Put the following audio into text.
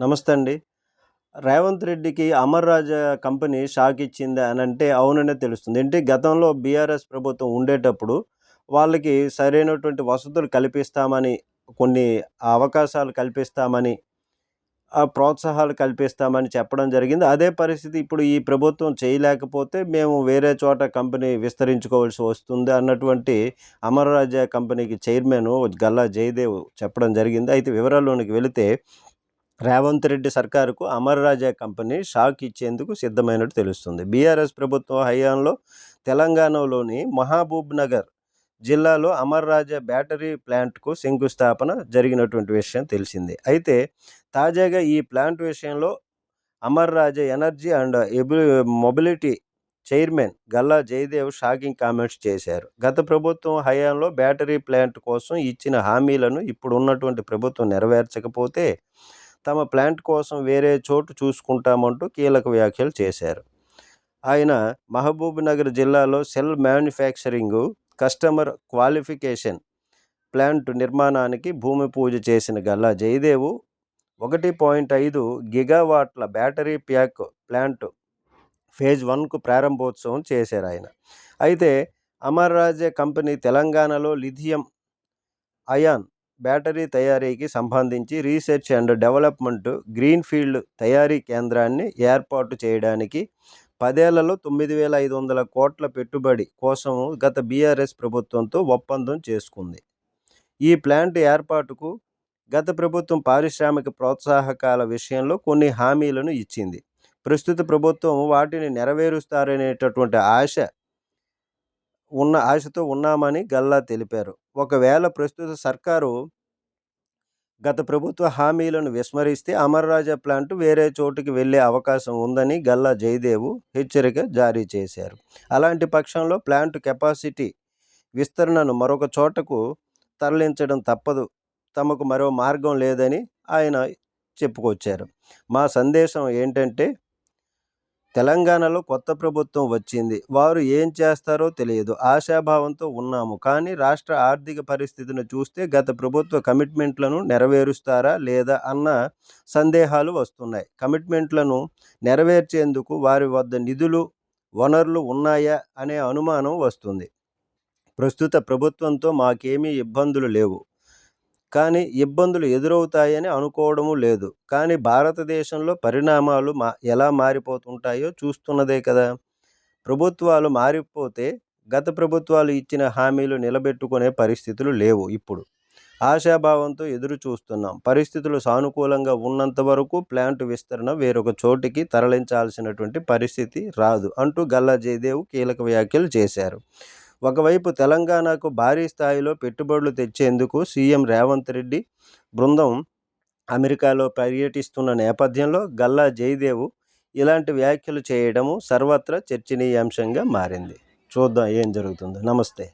నమస్తే అండి. రేవంత్ రెడ్డికి అమర్ రాజా కంపెనీ షాక్ ఇచ్చింది అని అంటే అవుననే తెలుస్తుంది. ఏంటి? గతంలో బీఆర్ఎస్ ప్రభుత్వం ఉండేటప్పుడు వాళ్ళకి సరైనటువంటి వసతులు కల్పిస్తామని కొన్ని అవకాశాలు కల్పిస్తామని ఆ ప్రోత్సాహాలు కల్పిస్తామని చెప్పడం జరిగింది. అదే పరిస్థితి ఇప్పుడు ఈ ప్రభుత్వం చేయలేకపోతే మేము వేరే చోట కంపెనీ విస్తరించుకోవాల్సి వస్తుంది అన్నటువంటి అమర్ రాజా కంపెనీకి చైర్మన్ గల్లా జయదేవ్ చెప్పడం జరిగింది. అయితే వివరాల్లోనికి వెళితే రేవంత్ రెడ్డి సర్కారుకు అమర్ రాజా కంపెనీ షాక్ ఇచ్చేందుకు సిద్ధమైనట్టు తెలుస్తుంది. బీఆర్ఎస్ ప్రభుత్వం హయాంలో తెలంగాణలోని మహబూబ్ నగర్ జిల్లాలో అమర్ రాజా బ్యాటరీ ప్లాంట్కు శంకుస్థాపన జరిగినటువంటి విషయం తెలిసింది. అయితే తాజాగా ఈ ప్లాంట్ విషయంలో Amara Raja energy and mobility chairman Galla Jayadev shocking comments చేశారు. గత ప్రభుత్వం హయాంలో బ్యాటరీ ప్లాంట్ కోసం ఇచ్చిన హామీలను ఇప్పుడు ఉన్నటువంటి ప్రభుత్వం నెరవేర్చకపోతే తమ ప్లాంట్ కోసం వేరే చోటు చూసుకుంటామంటూ కీలక వ్యాఖ్యలు చేశారు. ఆయన మహబూబ్నగర్ జిల్లాలో cell manufacturing customer qualification plant నిర్మాణానికి భూమి పూజ చేసిన గల్లా జయదేవు ఒకటి పాయింట్ ఐదు గిగావాట్ల బ్యాటరీ ప్యాక్ ప్లాంట్ ఫేజ్ వన్కు ప్రారంభోత్సవం చేశారు ఆయన. అయితే అమర్ రాజే కంపెనీ తెలంగాణలో లిథియం అయాన్ బ్యాటరీ తయారీకి సంబంధించి రీసెర్చ్ అండ్ డెవలప్మెంట్ గ్రీన్ఫీల్డ్ తయారీ కేంద్రాన్ని ఏర్పాటు చేయడానికి పదేళ్ళలో తొమ్మిది వేల ఐదు వందల కోట్ల పెట్టుబడి కోసం గత బీఆర్ఎస్ ప్రభుత్వంతో ఒప్పందం చేసుకుంది. ఈ ప్లాంట్ ఏర్పాటుకు గత ప్రభుత్వం పారిశ్రామిక ప్రోత్సాహకాల విషయంలో కొన్ని హామీలను ఇచ్చింది. ప్రస్తుత ప్రభుత్వం వాటిని నెరవేరుస్తారనేటటువంటి ఆశ ఉన్న ఆశతో ఉన్నామని గల్లా తెలిపారు. ఒకవేళ ప్రస్తుత సర్కారు గత ప్రభుత్వ హామీలను విస్మరిస్తే అమర్రాజా ప్లాంట్ వేరే చోటుకి వెళ్ళే అవకాశం ఉందని గల్లా జయదేవు హెచ్చరిక జారీ చేశారు. అలాంటి పక్షంలో ప్లాంట్ కెపాసిటీ విస్తరణను మరొక చోటకు తరలించడం తప్పదు. తమకు మరో మార్గం లేదని ఆయన చెప్పుకొచ్చారు. మా సందేశం ఏంటంటే తెలంగాణలో కొత్త ప్రభుత్వం వచ్చింది. వారు ఏం చేస్తారో తెలియదు. ఆశాభావంతో ఉన్నాము. కానీ రాష్ట్ర ఆర్థిక పరిస్థితిని చూస్తే గత ప్రభుత్వ కమిట్మెంట్లను నెరవేరుస్తారా లేదా అన్న సందేహాలు వస్తున్నాయి. కమిట్మెంట్లను నెరవేర్చేందుకు వారి వద్ద నిధులు వనరులు ఉన్నాయా అనే అనుమానం వస్తుంది. ప్రస్తుత ప్రభుత్వంతో మాకేమీ ఇబ్బందులు లేవు. కానీ ఇబ్బందులు ఎదురవుతాయని అనుకోవడము లేదు. కానీ భారతదేశంలో పరిణామాలు మా ఎలా మారిపోతుంటాయో చూస్తున్నదే కదా! ప్రభుత్వాలు మారిపోతే గత ప్రభుత్వాలు ఇచ్చిన హామీలు నిలబెట్టుకునే పరిస్థితులు లేవు ఇప్పుడు. ఆశాభావంతో ఎదురు చూస్తున్నాం పరిస్థితులు సానుకూలంగా ఉన్నంత వరకు ప్లాంట్ విస్తరణ వేరొక చోటికి తరలించాల్సినటువంటి పరిస్థితి రాదు అంటూ గల్లా జయదేవ్ కీలక వ్యాఖ్యలు చేశారు. ఒకవైపు తెలంగాణకు భారీ స్థాయిలో పెట్టుబడులు తెచ్చేందుకు సీఎం రేవంత్ రెడ్డి బృందం అమెరికాలో పర్యటిస్తున్న నేపథ్యంలో గల్లా జయదేవు ఇలాంటి వ్యాఖ్యలు చేయడము సర్వత్రా చర్చనీయాంశంగా మారింది. చూద్దాం ఏం జరుగుతుందో. నమస్తే.